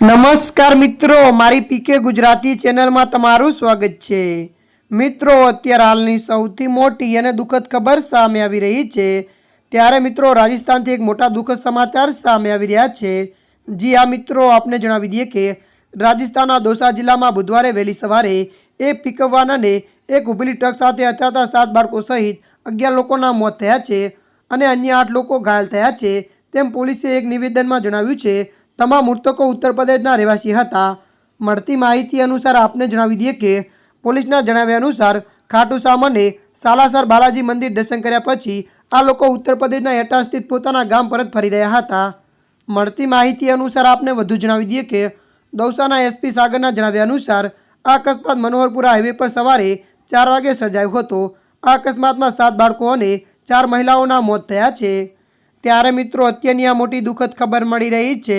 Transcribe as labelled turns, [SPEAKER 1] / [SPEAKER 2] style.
[SPEAKER 1] નમસ્કાર મિત્રો, મારી પીકે ગુજરાતી ચેનલમાં તમારું સ્વાગત છે. મિત્રો, અત્યારે હાલની સૌથી મોટી અને દુઃખદ ખબર સામે આવી રહી છે. ત્યારે મિત્રો, રાજસ્થાનથી એક મોટા દુઃખદ સમાચાર સામે આવી રહ્યા છે. જી આ મિત્રો, આપને જણાવી દઈએ કે રાજસ્થાનના દોસા જિલ્લામાં બુધવારે વહેલી સવારે એક પિકઅપ વાન એક ઉભેલી ટ્રક સાથે અથડાતા સાત બાળકો સહિત અગિયાર લોકોના મોત થયા છે અને અન્ય આઠ લોકો ઘાયલ થયા છે. તેમ પોલીસે એક નિવેદનમાં જણાવ્યું છે તમામ મૃતકો ઉત્તર પ્રદેશના રહેવાસી હતા. મળતી માહિતી અનુસાર આપને જણાવી દઈએ કે, પોલીસના જણાવ્યા અનુસાર ખાટુ અને સાલાસર બાલાજી મંદિર દર્શન કર્યા પછી આ લોકો ઉત્તર પ્રદેશના એટા સ્થિત પોતાના ગામ પરત ફરી રહ્યા હતા. મળતી માહિતી અનુસાર આપને વધુ જણાવી દઈએ કે, દૌસાના એસપી સાગરના જણાવ્યા અનુસાર આ અકસ્માત મનોહરપુરા હાઈવે પર સવારે ચાર વાગે સર્જાયો હતો. આ અકસ્માતમાં સાત બાળકો અને ચાર મહિલાઓના મોત થયા છે. ત્યારે મિત્રો અત્યારની આ મોટી દુઃખદ ખબર મળી રહી છે